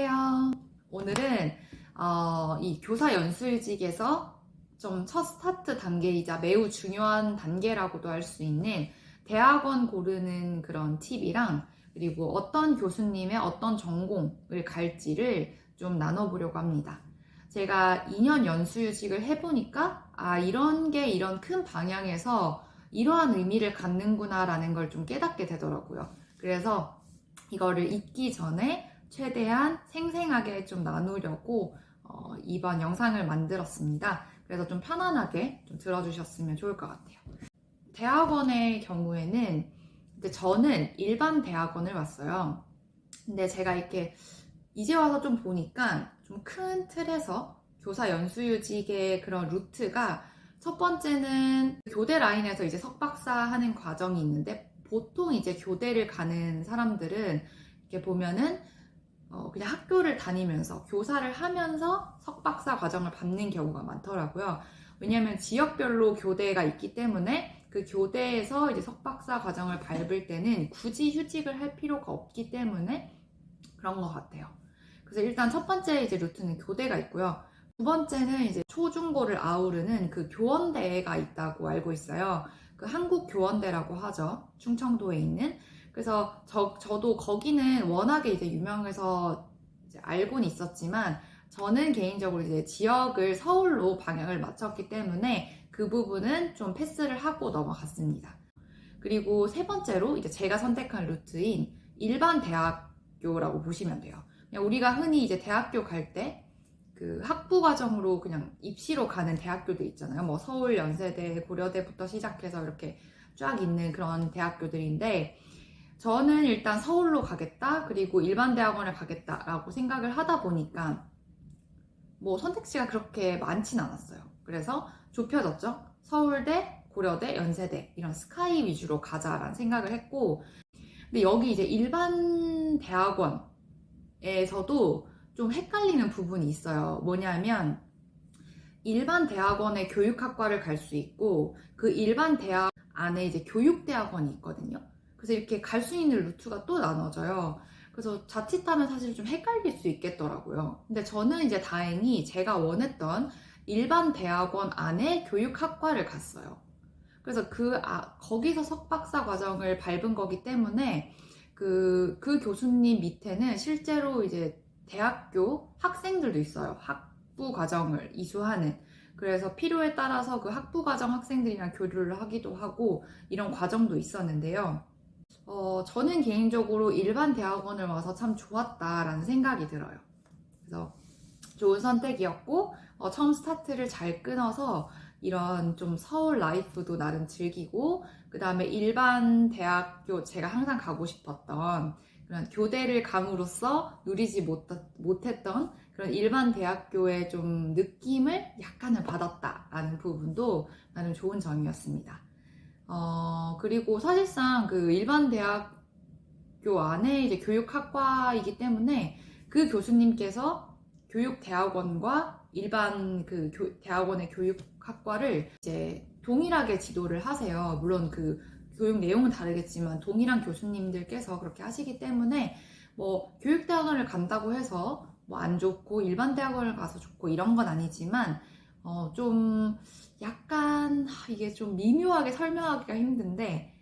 안녕하세요. 오늘은 어, 이 교사 연수직에서 좀 첫 스타트 단계이자 매우 중요한 단계라고도 할 수 있는 대학원 고르는 그런 팁이랑 그리고 어떤 교수님의 어떤 전공을 갈지를 좀 나눠보려고 합니다. 제가 2년 연수직을 해보니까 아 이런 게 이런 큰 방향에서 이러한 의미를 갖는구나라는 걸 좀 깨닫게 되더라고요. 그래서 이거를 잊기 전에 최대한 생생하게 좀 나누려고 어, 이번 영상을 만들었습니다. 그래서 좀 편안하게 좀 들어주셨으면 좋을 것 같아요. 대학원의 경우에는 근데 저는 일반 대학원을 왔어요. 근데 제가 이렇게 이제 와서 좀 보니까 좀 큰 틀에서 교사 연수유직의 그런 루트가 첫 번째는 교대 라인에서 이제 석박사 하는 과정이 있는데 보통 이제 교대를 가는 사람들은 이렇게 보면은 어, 그냥 학교를 다니면서 교사를 하면서 석박사 과정을 밟는 경우가 많더라고요. 왜냐하면 지역별로 교대가 있기 때문에 그 교대에서 이제 석박사 과정을 밟을 때는 굳이 휴직을 할 필요가 없기 때문에 그런 것 같아요. 그래서 일단 첫 번째 이제 루트는 교대가 있고요. 두 번째는 이제 초중고를 아우르는 그 교원대가 있다고 알고 있어요. 그 한국 교원대라고 하죠. 충청도에 있는. 그래서 저, 저도 거기는 워낙에 이제 유명해서 이제 알고는 있었지만 저는 개인적으로 이제 지역을 서울로 방향을 맞췄기 때문에 그 부분은 좀 패스를 하고 넘어갔습니다. 그리고 세 번째로 이제 제가 선택한 루트인 일반 대학교라고 보시면 돼요. 우리가 흔히 이제 대학교 갈 때 그 학부 과정으로 그냥 입시로 가는 대학교들 있잖아요. 뭐 서울 연세대, 고려대부터 시작해서 이렇게 쫙 있는 그런 대학교들인데 저는 일단 서울로 가겠다, 그리고 일반 대학원을 가겠다라고 생각을 하다 보니까 뭐 선택지가 그렇게 많진 않았어요. 그래서 좁혀졌죠. 서울대, 고려대, 연세대 이런 스카이 위주로 가자라는 생각을 했고, 근데 여기 이제 일반 대학원에서도 좀 헷갈리는 부분이 있어요. 뭐냐면 일반 대학원의 교육학과를 갈 수 있고 그 일반 대학 안에 이제 교육대학원이 있거든요. 그래서 이렇게 갈 수 있는 루트가 또 나눠져요. 그래서 자칫하면 사실 좀 헷갈릴 수 있겠더라고요. 근데 저는 이제 다행히 제가 원했던 일반 대학원 안에 교육학과를 갔어요. 그래서 그, 아, 거기서 석박사 과정을 밟은 거기 때문에 그, 그 교수님 밑에는 실제로 이제 대학교 학생들도 있어요. 학부 과정을 이수하는. 그래서 필요에 따라서 그 학부 과정 학생들이랑 교류를 하기도 하고 이런 과정도 있었는데요. 어, 저는 개인적으로 일반 대학원을 와서 참 좋았다라는 생각이 들어요. 그래서 좋은 선택이었고, 어, 처음 스타트를 잘 끊어서 이런 좀 서울 라이프도 나름 즐기고, 그 다음에 일반 대학교 제가 항상 가고 싶었던 그런 교대를 감으로써 누리지 못, 못했던 그런 일반 대학교의 좀 느낌을 약간은 받았다라는 부분도 나름 좋은 점이었습니다. 어, 그리고 사실상 그 일반 대학교 안에 이제 교육학과이기 때문에 그 교수님께서 교육대학원과 일반 그 교- 대학원의 교육학과를 이제 동일하게 지도를 하세요. 물론 그 교육 내용은 다르겠지만 동일한 교수님들께서 그렇게 하시기 때문에 뭐 교육대학원을 간다고 해서 뭐 안 좋고 일반 대학원을 가서 좋고 이런 건 아니지만 어, 좀 약간 하, 이게 좀 미묘하게 설명하기가 힘든데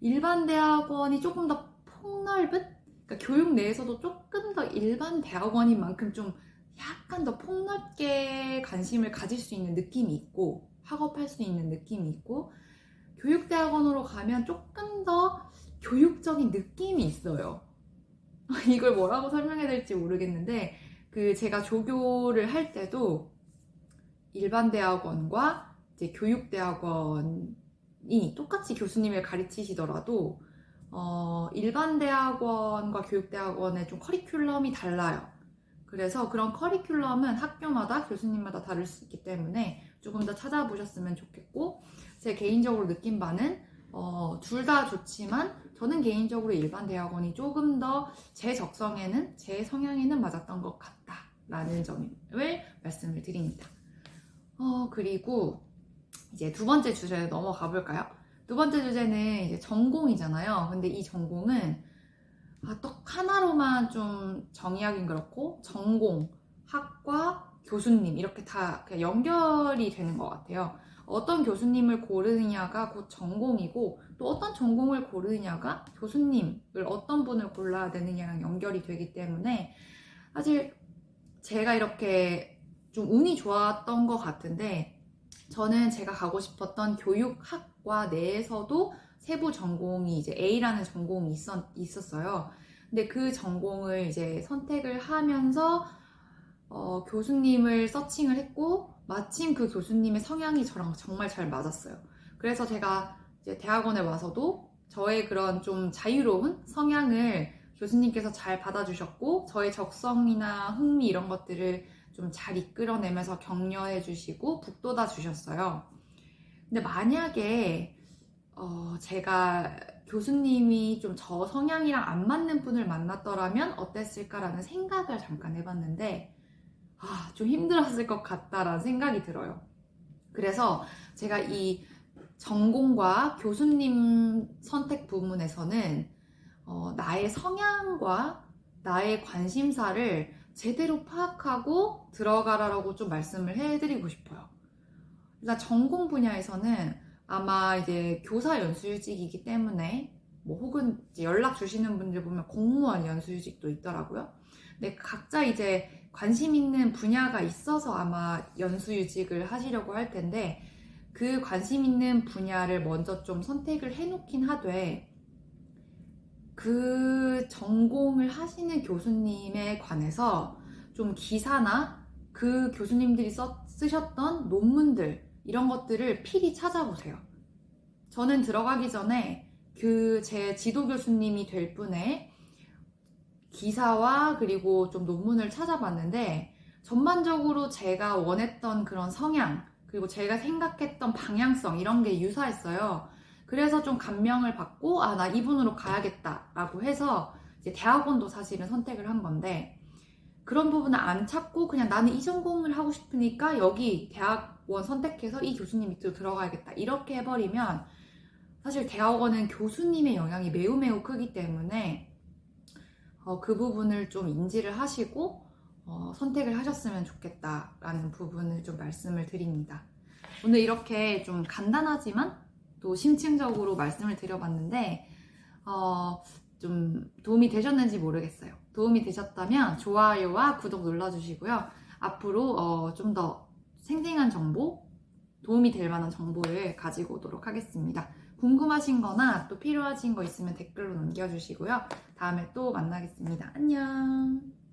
일반 대학원이 조금 더 폭넓은 그러니까 교육 내에서도 조금 더 일반 대학원인 만큼 좀 약간 더 폭넓게 관심을 가질 수 있는 느낌이 있고 학업할 수 있는 느낌이 있고 교육대학원으로 가면 조금 더 교육적인 느낌이 있어요. 이걸 뭐라고 설명해야 될지 모르겠는데 그 제가 조교를 할 때도 일반 대학원과 이제 교육대학원이 똑같이 교수님을 가르치시더라도 어, 일반 대학원과 교육대학원의 좀 커리큘럼이 달라요. 그래서 그런 커리큘럼은 학교마다 교수님마다 다를 수 있기 때문에 조금 더 찾아보셨으면 좋겠고 제 개인적으로 느낀 바는 어, 둘 다 좋지만 저는 개인적으로 일반 대학원이 조금 더 제 적성에는 제 성향에는 맞았던 것 같다라는 점을 말씀을 드립니다. 어, 그리고 이제 두 번째 주제로 넘어가 볼까요? 두 번째 주제는 이제 전공이잖아요. 근데 이 전공은 아, 또 하나로만 좀 정의하긴 그렇고 전공, 학과, 교수님 이렇게 다 그냥 연결이 되는 것 같아요. 어떤 교수님을 고르느냐가 곧 전공이고 또 어떤 전공을 고르느냐가 교수님을 어떤 분을 골라야 되느냐랑 연결이 되기 때문에 사실 제가 이렇게 좀 운이 좋았던 것 같은데 저는 제가 가고 싶었던 교육학과 내에서도 세부 전공이 이제 A라는 전공이 있었, 있었어요. 근데 그 전공을 이제 선택을 하면서 어, 교수님을 서칭을 했고 마침 그 교수님의 성향이 저랑 정말 잘 맞았어요. 그래서 제가 이제 대학원에 와서도 저의 그런 좀 자유로운 성향을 교수님께서 잘 받아주셨고 저의 적성이나 흥미 이런 것들을 좀 잘 이끌어내면서 격려해 주시고 북돋아 주셨어요. 근데 만약에 어, 제가 교수님이 좀 저 성향이랑 안 맞는 분을 만났더라면 어땠을까라는 생각을 잠깐 해봤는데 아, 좀 힘들었을 것 같다라는 생각이 들어요. 그래서 제가 이 전공과 교수님 선택 부분에서는 어, 나의 성향과 나의 관심사를 제대로 파악하고 들어가라라고 좀 말씀을 해드리고 싶어요. 일단 전공 분야에서는 아마 이제 교사 연수직이기 때문에 뭐 혹은 연락 주시는 분들 보면 공무원 연수직도 있더라고요. 근데 각자 이제 관심 있는 분야가 있어서 아마 연수유직을 하시려고 할 텐데 그 관심 있는 분야를 먼저 좀 선택을 해놓긴 하되 그 전공을 하시는 교수님에 관해서 좀 기사나 그 교수님들이 써, 쓰셨던 논문들 이런 것들을 필히 찾아보세요. 저는 들어가기 전에 그 제 지도 교수님이 될 분의 기사와 그리고 좀 논문을 찾아봤는데 전반적으로 제가 원했던 그런 성향 그리고 제가 생각했던 방향성 이런 게 유사했어요. 그래서 좀 감명을 받고 아 나 이분으로 가야겠다라고 해서 이제 대학원도 사실은 선택을 한 건데 그런 부분을 안 찾고 그냥 나는 이 전공을 하고 싶으니까 여기 대학원 선택해서 이 교수님 밑으로 들어가야겠다 이렇게 해버리면 사실 대학원은 교수님의 영향이 매우 매우 크기 때문에 어, 그 부분을 좀 인지를 하시고 어, 선택을 하셨으면 좋겠다라는 부분을 좀 말씀을 드립니다. 오늘 이렇게 좀 간단하지만 또 심층적으로 말씀을 드려봤는데 어, 좀 도움이 되셨는지 모르겠어요. 도움이 되셨다면 좋아요와 구독 눌러주시고요. 앞으로 어, 좀 더 생생한 정보, 도움이 될 만한 정보를 가지고 오도록 하겠습니다. 궁금하신 거나 또 필요하신 거 있으면 댓글로 남겨주시고요. 다음에 또 만나겠습니다. 안녕.